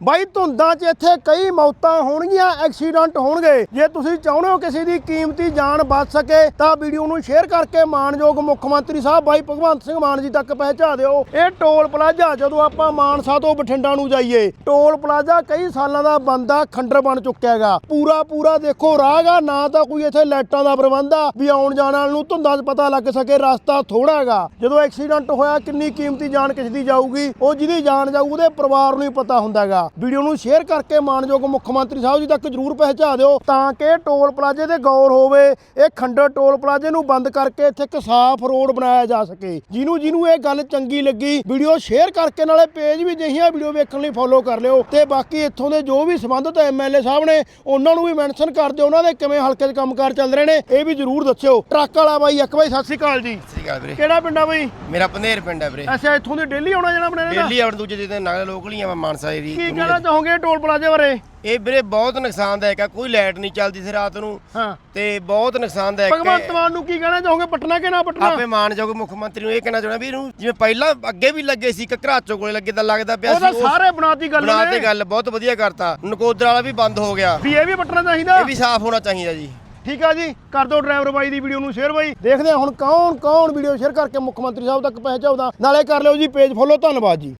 ਬਾਈ ਧੁੰਦਾਂ 'ਚ ਇੱਥੇ ਕਈ ਮੌਤਾਂ ਹੋਣਗੀਆਂ, ਐਕਸੀਡੈਂਟ ਹੋਣਗੇ। ਜੇ ਤੁਸੀਂ ਚਾਹੁੰਦੇ ਹੋ ਕਿਸੇ ਦੀ ਕੀਮਤੀ ਜਾਨ ਬਚ ਸਕੇ, ਤਾਂ ਵੀਡੀਓ ਨੂੰ ਸ਼ੇਅਰ ਕਰਕੇ ਮਾਨਯੋਗ ਮੁੱਖ ਮੰਤਰੀ ਸਾਹਿਬ ਬਾਈ ਭਗਵੰਤ ਸਿੰਘ ਮਾਨ ਜੀ ਤੱਕ ਪਹੁੰਚਾ ਦਿਓ। ਇਹ ਟੋਲ ਪਲਾਜ਼ਾ, ਜਦੋਂ ਆਪਾਂ ਮਾਨਸਾ ਤੋਂ ਬਠਿੰਡਾ ਨੂੰ ਜਾਈਏ, ਟੋਲ ਪਲਾਜ਼ਾ ਕਈ ਸਾਲਾਂ ਦਾ ਬੰਦਾ ਖੰਡਰ ਬਣ ਚੁੱਕਿਆ ਹੈਗਾ। ਪੂਰਾ ਪੂਰਾ ਦੇਖੋ ਰਾਹਗਾ ਨਾ ਤਾਂ ਕੋਈ ਇੱਥੇ ਲਾਈਟਾਂ ਦਾ ਪ੍ਰਬੰਧ ਆ, ਵੀ ਆਉਣ ਜਾਣ ਵਾਲ ਨੂੰ ਧੁੰਦਾਂ 'ਚ ਪਤਾ ਲੱਗ ਸਕੇ, ਰਸਤਾ ਥੋੜਾ ਹੈਗਾ। ਜਦੋਂ ਐਕਸੀਡੈਂਟ ਹੋਇਆ, ਕਿੰਨੀ ਕੀਮਤੀ ਜਾਨ ਕਿਸੇ ਦੀ ਜਾਊਗੀ, ਉਹ ਜਿਹਦੀ ਜਾਨ ਜਾਊ, ਉਹਦੇ ਪਰਿਵਾਰ ਨੂੰ ਹੀ ਪਤਾ ਹੁੰਦਾ ਹੈਗਾ। ਵੀਡੀਓ ਨੂੰ ਸ਼ੇਅਰ ਕਰਕੇ ਮਾਨਯੋਗ ਮੁੱਖ ਮੰਤਰੀ ਸਾਹਿਬ ਜੀ ਤੱਕ ਜਰੂਰ ਪਹੁੰਚਾ ਦਿਓ ਤਾਂ ਕਿ ਟੋਲ ਪਲਾਜ਼ੇ ਤੇ ਗੌਰ ਹੋਵੇ ਇਹ ਖੰਡਰ ਟੋਲ ਪਲਾਜ਼ੇ ਨੂੰ ਬੰਦ ਕਰਕੇ ਇੱਥੇ ਇੱਕ ਸਾਫ਼ ਰੋਡ ਬਣਾਇਆ ਜਾ ਸਕੇ। ਜਿਹਨੂੰ ਜਿਹਨੂੰ ਇਹ ਗੱਲ ਚੰਗੀ ਲੱਗੀ ਵੀਡੀਓ ਸ਼ੇਅਰ ਕਰਕੇ ਨਾਲੇ ਪੇਜ ਵੀ ਜਿਹੀਆਂ ਵੀਡੀਓ ਵੇਖਣ ਲਈ ਫੋਲੋ ਕਰ ਲਿਓ ਤੇ ਬਾਕੀ ਇੱਥੋਂ ਦੇ ਜੋ ਵੀ ਸੰਬੰਧਿਤ ਐਮਐਲਏ ਸਾਹਿਬ ਨੇ ਉਹਨਾਂ ਨੂੰ ਵੀ ਮੈਂਸ਼ਨ ਕਰ ਦਿਓ ਉਹਨਾਂ ਦੇ ਕਿਵੇਂ ਹਲਕੇ 'ਚ ਕੰਮਕਾਰ ਚੱਲ ਰਹੇ ਨੇ ਇਹ ਵੀ ਜਰੂਰ ਦੱਸਿਓ। ਟਰੱਕ ਵਾਲਾ ਬਾਈ ਇੱਕ ਬਾਈ ਸਤਿ ਸ਼੍ਰੀ ਅਕਾਲ ਜੀ। ਸ੍ਰੀ ਅਕਾਲ ਵੀਰੇ। ਕਿਹੜਾ ਪਿੰਡ ਆ ਬਾਈ? ਮੇਰਾ ਪੰਧੇਰ ਪਿੰਡ ਹੈ ਵੀਰੇ। ਅੱਛਾ ਇੱਥੋਂ ਦੀ ਡੇਲੀ ਆਉਣਾ ਜਾਣਾ ਆਪਣੇ ਦਾ? ਦਿੱਲੀ ਆਉਣ ਦੂਜੇ ਦਿਨ ਨਗਰ ਲੋਕਲੀਆਂ ਵਾ ਮਾਨਸਾ ਏਰੀ ਕਹਿਣਾ ਚਾਹੋਗੇ ਟੋਲ ਪਲਾਜ਼ੇ ਬਾਰੇ? ਇਹ ਵੀਰੇ ਬਹੁਤ ਨੁਕਸਾਨਦਾਇਕ ਆ ਕੋਈ ਲਾਈਟ ਨਹੀਂ ਚੱਲਦੀ ਸੀ ਰਾਤ ਨੂੰ। ਹਾਂ। ਤੇ ਬਹੁਤ ਨੁਕਸਾਨਦਾਇਕ ਭਗਵੰਤ ਮਾਨ ਨੂੰ ਕੀ ਕਹਿਣਾ ਚਾਹੋਗੇ? ਪਟਨਾ ਕਿ ਨਾ ਪਟਨਾ? ਆਪੇ ਮਾਨਯੋਗ ਮੁੱਖ ਮੰਤਰੀ ਨੂੰ ਇਹ ਕਹਿਣਾ ਚਾਹੁੰਦਾ ਵੀ ਇਹਨੂੰ ਜਿਵੇਂ ਪਹਿਲਾਂ ਅੱਗੇ ਵੀ ਲੱਗੇ ਸੀ ਘਰਾਚੋ ਕੋਲੇ ਲੱਗੇ ਤਾਂ ਲੱਗਦਾ ਪਿਆ ਸੀ ਉਹ ਸਾਰੇ ਬਣਾਤੀ ਗੱਲ ਨੇ। ਤੇ ਗੱਲ ਬਹੁਤ ਵਧੀਆ ਕਰਤਾ। ਨਕੋਦਰ ਵਾਲਾ ਵੀ ਬੰਦ ਹੋ ਗਿਆ। ਵੀ ਇਹ ਵੀ ਪਟਨਾ ਚਾਹੀਦਾ? ਇਹ ਵੀ ਸਾਫ਼ ਹੋਣਾ ਚਾਹੀਦਾ ਜੀ। ਠੀਕ ਆ ਜੀ ਕਰ ਦਿਓ ਡਰਾਈਵਰ ਬਾਈ ਦੀ ਵੀਡੀਓ ਨੂੰ ਸ਼ੇਅਰ ਬਾਈ। ਦੇਖਦੇ ਹਾਂ ਹੁਣ ਕੌਣ ਕੌਣ ਵੀਡੀਓ ਸ਼ੇਅਰ ਕਰਕੇ ਮੁੱਖ ਮੰਤਰੀ ਸਾਹਿਬ ਤੱਕ ਪਹੁੰਚਾਉਂਦਾ ਨਾਲੇ ਕਰ ਲਿਓ ਜੀ ਪੇਜ ਫੋਲੋ ਧੰਨਵਾਦ ਜੀ।